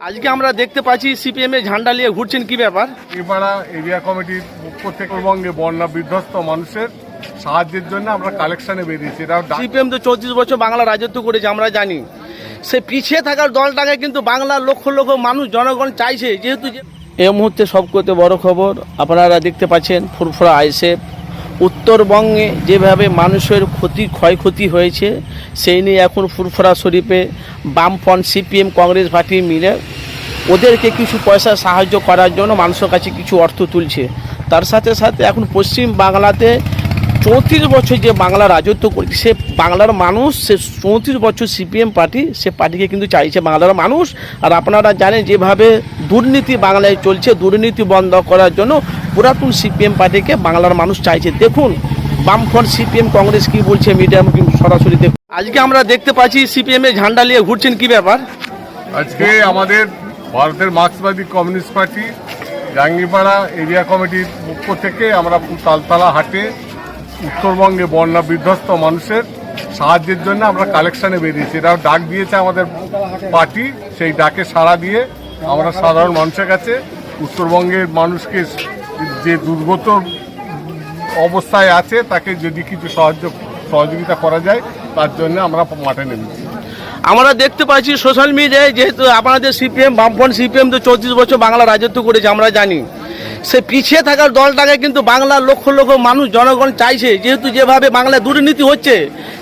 আজকে আমরা দেখতে পাচ্ছি সিপিএম এর ঝান্ডা নিয়ে ঘুরছেন কি ব্যাপার? এপাড়া এরিয়া কমিটির পক্ষ থেকে উত্তরবঙ্গে বন্যা বিধ্বস্ত মানুষের সাহায্যের জন্য আমরা কালেকশনে বেরিয়েছি। এটা সিপিএম তো চৌত্রিশ বছর বাংলা রাজত্ব করেছে আমরা জানি। সে পিছিয়ে থাকার দলটাকে কিন্তু বাংলার লক্ষ লক্ষ মানুষ জনগণ চাইছে যেহেতু যে- এই মুহূর্তে সবকতে বড় খবর আপনারা দেখতে পাচ্ছেন ফুরফুরা আইসেফ উত্তরবঙ্গে যেভাবে মানুষের ক্ষতি, ক্ষয়ক্ষতি হয়েছে, সেই নিয়ে এখন ফুরফুরা শরীফে বামফ্রন্ট সিপিএম, কংগ্রেস পার্টি মিলে ওদেরকে কিছু পয়সা সাহায্য করার জন্য মানুষের কাছে কিছু অর্থ তুলছে। তার সাথে সাথে এখন পশ্চিম বাংলাতে চৌত্রিশ বছর যে বাংলা রাজত্ব করছে, সে বাংলার মানুষ, সে চৌত্রিশ বছর সিপিএম পার্টি, সে পার্টিকে কিন্তু চাইছে বাংলার মানুষ। আর আপনারা জানেন, যেভাবে দুর্নীতি বাংলায় চলছে, দুর্নীতি বন্ধ করার জন্য পুরাতন সিপিএম পার্টিকে বাংলার মানুষ চাইছে। দেখুন, বামফ্রন্ট সিপিএম, কংগ্রেস কি বলছে মিডিয়া সরাসরি দেখুন। আজকে আমরা দেখতে পাচ্ছি সিপিএম এর ঝান্ডা নিয়ে ঘুরছেন কি ব্যাপার? আজকে আমাদের ভারতের মার্ক্সবাদী কমিউনিস্ট পার্টি, জাঙ্গিপাড়া এরিয়া কমিটির পক্ষ থেকে আমরা তালতলা হাটে উত্তরবঙ্গে বন্যা বিধ্বস্ত মানুষের সাহায্যের জন্য আমরা কালেকশনে বেরিয়েছি। এটা ডাক দিয়েছে আমাদের পার্টি, সেই ডাকে সাড়া দিয়ে আমরা সাধারণ মানুষের কাছে উত্তরবঙ্গের মানুষকে যে দুর্গত অবস্থায় আছে, তাকে যদি কিছু সাহায্য, সহযোগিতা করা যায়, তার জন্য আমরা মাঠে নেমেছি। আমরা দেখতে পাচ্ছি সোশ্যাল মিডিয়ায় যেহেতু আপনাদের সিপিএম বামফ্রন্ট সিপিএম তো চৌত্রিশ বছর বাংলা রাজত্ব করেছে, আমরা জানি। সে পিছিয়ে থাকার দলটাকে কিন্তু বাংলার লক্ষ লক্ষ মানুষ, জনগণ চাইছে। যেহেতু যেভাবে বাংলায় দুর্নীতি হচ্ছে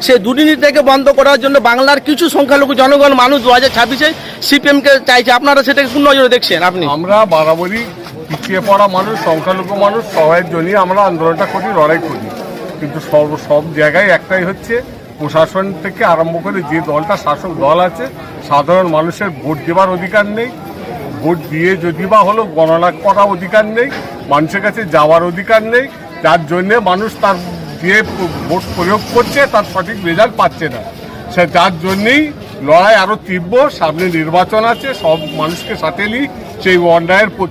সে দুর্নীতিটাকে বন্ধ করার জন্য বাংলার কিছু সংখ্যালঘু জনগণ মানুষ দু হাজার ছাব্বিশে সিপিএমকে চাইছে। আপনারা সেটাকে কোন নজরে দেখছেন, আপনি? আমরা বরাবরই পিছিয়ে পড়া মানুষ, সংখ্যালঘু মানুষ সবাইয়ের জন্যই আমরা আন্দোলনটা করি, লড়াই করি। কিন্তু সব সব জায়গায় একটাই হচ্ছে, প্রশাসন থেকে আরম্ভ করে যে দলটা শাসক দল আছে, সাধারণ মানুষের ভোট দেওয়ার অধিকার নেই। ভোট দিয়ে যদি বা হলো গণনা করার অধিকার নেই, মানুষের কাছে যাওয়ার অধিকার নেই, যার জন্যে মানুষ তার যে ভোট প্রয়োগ করছে তার সঠিক রেজাল্ট পাচ্ছে না। সে যার জন্যেই লড়াই আরও তীব্র, সামনে নির্বাচন আছে, সব মানুষকে সাথে নিই সেই অন্যায়ের